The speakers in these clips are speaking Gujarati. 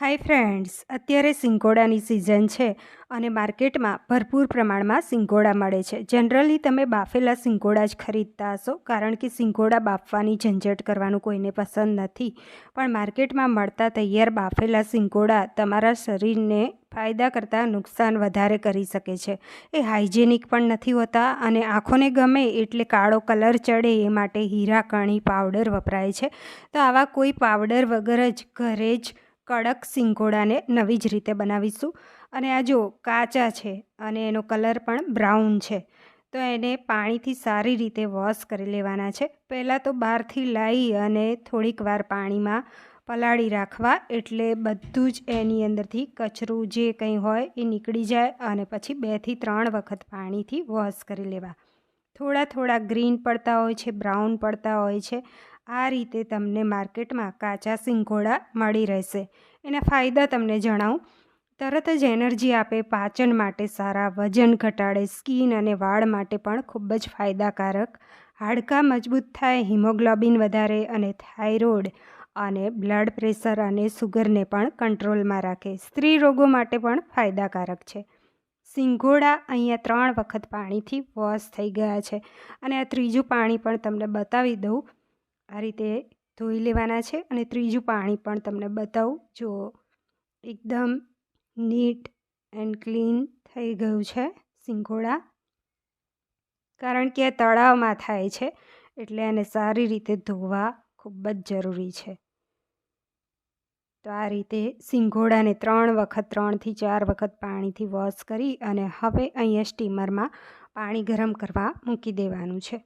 હાય ફ્રેન્ડ્સ, અત્યારે સિંગોડાની સિઝન છે અને માર્કેટમાં ભરપૂર પ્રમાણમાં સિંગોડા મળે છે. જનરલી તમે બાફેલા સિંગોડા જ ખરીદતા હશો, કારણ કે સિંગોડા બાફવાની ઝંઝટ કરવાનું કોઈને પસંદ નથી. પણ માર્કેટમાં મળતા તૈયાર બાફેલા સિંગોડા તમારા શરીરને ફાયદા કરતાં નુકસાન વધારે કરી શકે છે. એ હાઇજેનિક પણ નથી હોતા અને આંખોને ગમે એટલે કાળો કલર ચડે એ માટે હીરા, કણી, પાવડર વપરાય છે. તો આવા કોઈ પાવડર વગર જ ઘરે જ કડક સિંગોડાને નવી જ રીતે બનાવીશું. અને આ જો કાચા છે અને એનો કલર પણ બ્રાઉન છે, તો એને પાણીથી સારી રીતે વોશ કરી લેવાના છે. પહેલાં તો બહારથી લાવી અને થોડીક વાર પાણીમાં પલાળી રાખવા, એટલે બધું જ એની અંદરથી કચરું જે કંઈ હોય એ નીકળી જાય અને પછી બેથી ત્રણ વખત પાણીથી વોશ કરી લેવા. થોડા થોડા ગ્રીન પડતા હોય છે, બ્રાઉન પડતા હોય છે આ રીતે તમને માર્કેટમાં કાચા સિંગોડા મળી રહેશે. એના ફાયદા તમને જણાવું. તરત જ એનર્જી આપે, પાચન માટે સારા, વજન ઘટાડે, સ્કિન અને વાળ માટે પણ ખૂબ જ ફાયદાકારક. હાડકાં મજબૂત થાય, હિમોગ્લોબિન વધારે અને થાઇરોઇડ અને બ્લડ પ્રેશર અને સુગરને પણ કંટ્રોલમાં રાખે. સ્ત્રી રોગો માટે પણ ફાયદાકારક છે. સિંગોડા અહીંયા ત્રણ વખત પાણીથી વોશ થઈ ગયા છે. અને આ ત્રીજું પાણી પણ તમને બતાવી દઉં. આ રીતે ધોઈ લેવાના છે અને ત્રીજું પાણી પણ તમને બતાવું. જો એકદમ નીટ એન્ડ ક્લીન થઈ ગયું છે સિંગોડા, કારણ કે તળાવમાં થાય છે એટલે એને સારી રીતે ધોવા ખૂબ જ જરૂરી છે. તો આ રીતે સિંગોડાને ત્રણ વખત, ત્રણથી ચાર વખત પાણીથી વોશ કરી અને હવે અહીંયા સ્ટીમરમાં પાણી ગરમ કરવા મૂકી દેવાનું છે.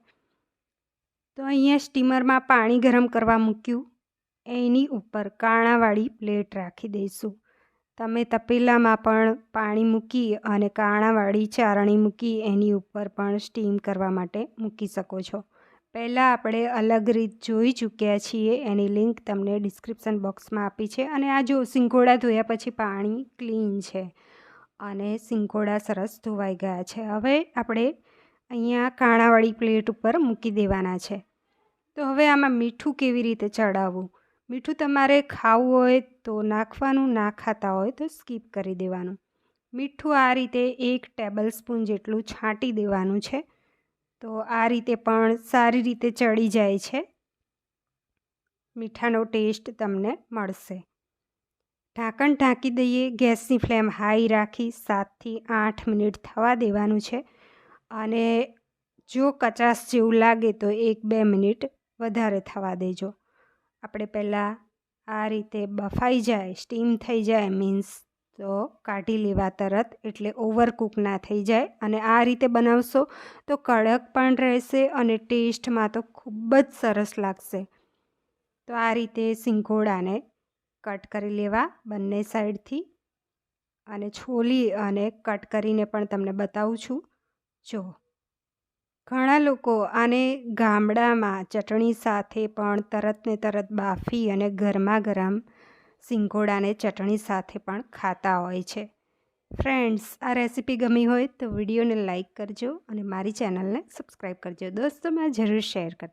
તો અહીંયા સ્ટીમરમાં પાણી ગરમ કરવા મૂક્યું. એની ઉપર કાણાવાળી પ્લેટ રાખી દઈશું. તમે તપેલામાં પણ પાણી મૂકી અને કાણાવાળી ચારણી મૂકી એની ઉપર પણ સ્ટીમ કરવા માટે મૂકી શકો છો. પહેલાં આપણે અલગ રીત જોઈ ચૂક્યા છીએ. એની લિંક તમને ડિસ્ક્રિપ્શન બોક્સમાં આપી છે. અને આ જો સિંગોડા ધોયા પછી પાણી ક્લીન છે અને સિંગોડા સરસ ધોવાઈ ગયા છે. હવે આપણે અહીંયા કાણાવાળી પ્લેટ ઉપર મૂકી દેવાના છે. તો હવે આમાં મીઠું કેવી રીતે ચડાવવું? મીઠું તમારે ખાવું હોય તો નાખવાનું, ના ખાતા હોય તો સ્કીપ કરી દેવાનું. મીઠું આ રીતે એક ટેબલ સ્પૂન જેટલું છાંટી દેવાનું છે. તો આ રીતે પણ સારી રીતે ચડી જાય છે. મીઠાનો ટેસ્ટ તમને મળશે. ઢાંકણ ઢાંકી દઈએ, ગેસની ફ્લેમ હાઈ રાખી સાતથી આઠ મિનિટ થવા દેવાનું છે. અને જો કચાશ જેવું લાગે તો એક બે મિનિટ વધારે થવા દેજો. આપણે પહેલાં આ રીતે બફાઈ જાય, સ્ટીમ થઈ જાય મીન્સ તો કાઢી લેવા તરત એટલે ઓવરકૂક ના થઈ જાય અને આ રીતે બનાવશો તો કડક પણ રહેશે અને ટેસ્ટમાં તો ખૂબ જ સરસ લાગશે. તો આ રીતે સિંગોડાને કટ કરી લેવા બંને સાઈડથી અને છોલી અને કટ કરીને પણ તમને બતાવું છું. જો. ઘણા લોકો આને ગામડામાં ચટણી સાથે પણ તરત ને તરત બાફી અને ગરમા ગરમ સિંગોડાને ચટણી સાથે પણ ખાતા હોય છે. ફ્રેન્ડ્સ, આ રેસીપી ગમી હોય તો વિડીયોને લાઇક કરજો અને મારી ચેનલને સબસ્ક્રાઈબ કરજો. દોસ્તોમાં જરૂર શેર કરતા